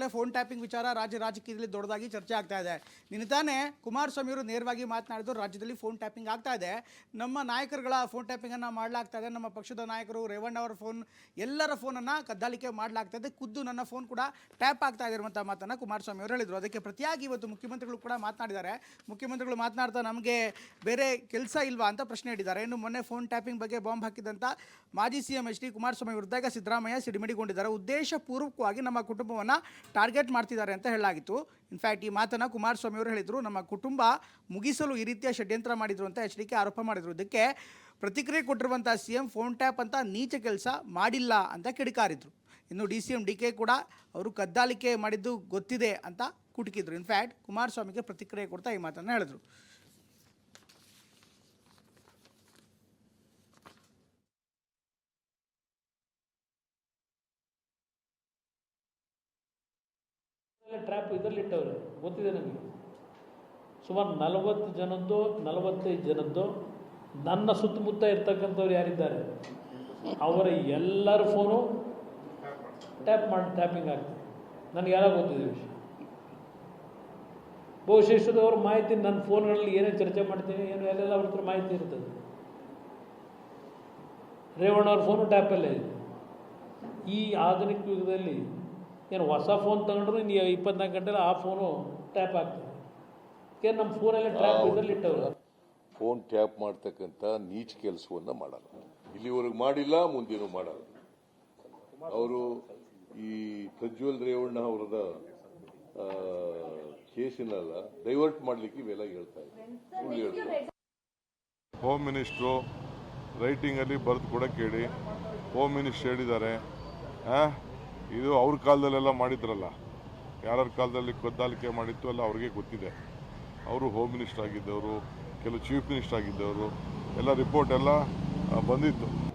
ಈಗಾಗಲೇ phone tapping ವಿಚಾರ ರಾಜ್ಯ ರಾಜಕೀಯದಲ್ಲಿ ದೊಡ್ಡದಾಗಿ ಚರ್ಚೆ ಆಗ್ತಾ ಇದೆ. ನಿನ್ನೆ ತಾನೇ ಕುಮಾರಸ್ವಾಮಿ ಅವರು ನೇರವಾಗಿ ಮಾತನಾಡಿದ್ರು, ರಾಜ್ಯದಲ್ಲಿ ಫೋನ್ ಟ್ಯಾಪಿಂಗ್ ಆಗ್ತಾ ಇದೆ. ನಮ್ಮ ನಾಯಕರುಗಳ ಫೋನ್ ಟ್ಯಾಪಿಂಗನ್ನು ಮಾಡಲಾಗ್ತಾ ಇದೆ. ನಮ್ಮ ಪಕ್ಷದ ನಾಯಕರು ರೇವಣ್ಣ ಅವರ ಫೋನ್ ಎಲ್ಲರ ಫೋನನ್ನು ಕದ್ದಾಲಿಕೆ ಮಾಡಲಾಗ್ತಾ ಇದೆ. ಖುದ್ದು ನನ್ನ ಫೋನ್ ಕೂಡ ಟ್ಯಾಪ್ ಆಗ್ತಾ ಇರುವಂಥ ಮಾತನ್ನು ಕುಮಾರಸ್ವಾಮಿ ಅವರು ಹೇಳಿದರು. ಅದಕ್ಕೆ ಪ್ರತಿಯಾಗಿ ಇವತ್ತು ಮುಖ್ಯಮಂತ್ರಿಗಳು ಕೂಡ ಮಾತನಾಡಿದ್ದಾರೆ. ಮುಖ್ಯಮಂತ್ರಿಗಳು ಮಾತನಾಡ್ತಾ ನಮಗೆ ಬೇರೆ ಕೆಲಸ ಇಲ್ವಾ ಅಂತ ಪ್ರಶ್ನೆ ಇಟ್ಟಿದ್ದಾರೆ. ಇನ್ನು ಮೊನ್ನೆ ಫೋನ್ ಟ್ಯಾಪಿಂಗ್ ಬಗ್ಗೆ ಬಾಂಬ್ ಹಾಕಿದಂಥ ಮಾಜಿ C M H D Kumaraswamy ವಿರುದ್ಧ ಸಿದ್ದರಾಮಯ್ಯ ಸಿಡಿಮಿಡಿಗೊಂಡಿದ್ದಾರೆ. ಉದ್ದೇಶಪೂರ್ವಕವಾಗಿ ನಮ್ಮ ಕುಟುಂಬವನ್ನು ಟಾರ್ಗೆಟ್ ಮಾಡ್ತಿದ್ದಾರೆ ಅಂತ ಹೇಳಲಾಗಿತ್ತು. ಇನ್ಫ್ಯಾಕ್ಟ್ ಈ ಮಾತನ್ನು ಕುಮಾರಸ್ವಾಮಿ ಅವರು ಹೇಳಿದರು. ನಮ್ಮ ಕುಟುಂಬ ಮುಗಿಸಲು ಈ ರೀತಿಯ ಷಡ್ಯಂತ್ರ ಮಾಡಿದರು ಅಂತ ಎಚ್ ಡಿ ಆರೋಪ ಮಾಡಿದರು. ಇದಕ್ಕೆ ಪ್ರತಿಕ್ರಿಯೆ ಕೊಟ್ಟಿರುವಂಥ ಸಿ ಎಂ ಫೋನ್ ಟ್ಯಾಪ್ ಅಂತ ನೀಚ ಕೆಲಸ ಮಾಡಿಲ್ಲ ಅಂತ ಕಿಡಿಕಾರಿದ್ರು. ಇನ್ನು D C M D K ಕೂಡ ಅವರು ಕದ್ದಾಲಿಕೆ ಮಾಡಿದ್ದು ಗೊತ್ತಿದೆ ಅಂತ ಕುಟುಕಿದ್ರು. ಇನ್ಫ್ಯಾಕ್ಟ್ ಕುಮಾರಸ್ವಾಮಿಗೆ ಪ್ರತಿಕ್ರಿಯೆ ಕೊಡ್ತಾ ಈ ಮಾತನ್ನು ಹೇಳಿದ್ರು. ಟ್ರ್ಯಾಪ್ ಇದರಲ್ಲಿ ಇಟ್ಟವ್ರೆ. ಗೊತ್ತಿದೆ ನನಗೆ ಸುಮಾರು ನಲವತ್ತು ಜನದ್ದು, ನಲವತ್ತೈದು ಜನದ್ದು ನನ್ನ ಸುತ್ತಮುತ್ತ ಇರ್ತಕ್ಕಂಥವ್ರು ಯಾರಿದ್ದಾರೆ? ಅವರ ಎಲ್ಲರ ಫೋನು ಟ್ಯಾಪ್ ಮಾಡಿ ಟ್ಯಾಪಿಂಗ್ ಆಗ್ತದೆ. ನನಗೆ ಯಾರೋ ಗೊತ್ತಿದೆ ವಿಷಯ. ಬಹುಶೇಷದವ್ರ ಮಾಹಿತಿ ನನ್ನ ಫೋನ್ಗಳಲ್ಲಿ ಏನೇನು ಚರ್ಚೆ ಮಾಡ್ತೀನಿ ಏನು ಎಲ್ಲೆಲ್ಲ ಅವ್ರ ಹತ್ರ ಮಾಹಿತಿ ಇರ್ತದೆ. ರೇವಣ್ಣವ್ರ ಫೋನು ಟ್ಯಾಪಲ್ಲೇ ಇದೆ. ಈ ಆಧುನಿಕ ಯುಗದಲ್ಲಿ ಏನು ಹೊಸ ಫೋನ್ ತಗೊಂಡ್ರು ನೀವು ಇಪ್ಪತ್ನಾಲ್ಕು ಗಂಟೆಲಿ ಆ ಫೋನು ಟ್ಯಾಪ್ ಆಗ್ತದೆ ಏನು ನಮ್ಮ ಫೋನೆಲ್ಲ ಟ್ಯಾಪ್ ಇದರಲ್ಲಿ ಇಟ್ಟವ್ರು? ಫೋನ್ ಟ್ಯಾಪ್ ಮಾಡ್ತಕ್ಕಂಥ ನೀಚ್ ಕೆಲಸವನ್ನು ಮಾಡಲ್ಲ. ಇಲ್ಲಿವರೆಗೆ ಮಾಡಿಲ್ಲ ಮುಂದೇನು ಮಾಡಲ್ಲ. ಅವರು ಈ ಪ್ರಜ್ವಲ್ ರೇವಣ್ಣ ಅವರದ ಕೇಸಿನಲ್ಲ ಡೈವರ್ಟ್ ಮಾಡ್ಲಿಕ್ಕೆ ಇವೆಲ್ಲ ಹೇಳ್ತಾ ಇದ್ದಾರೆ ಹೋಮ್ ಮಿನಿಸ್ಟ್ರು ರೈಟಿಂಗಲ್ಲಿ ಬರೆದು ಕೂಡ ಕೇಳಿ. ಹೋಮ್ ಮಿನಿಸ್ಟ್ರ್ ಹೇಳಿದ್ದಾರೆ. ಆ, ಇದು ಅವ್ರ ಕಾಲದಲ್ಲೆಲ್ಲ ಮಾಡಿದ್ರಲ್ಲ. ಯಾರ್ಯಾರ ಕಾಲದಲ್ಲಿ ಕದ್ದಾಲಿಕೆ ಮಾಡಿತ್ತು ಅಲ್ಲ ಅವ್ರಿಗೆ ಗೊತ್ತಿದೆ. ಅವರು ಹೋಮ್ ಮಿನಿಸ್ಟರ್ ಆಗಿದ್ದವರು, ಕೆಲವು ಚೀಫ್ ಮಿನಿಸ್ಟರ್ ಆಗಿದ್ದವರು, ಎಲ್ಲ ರಿಪೋರ್ಟ್ ಎಲ್ಲ ಬಂದಿತ್ತು.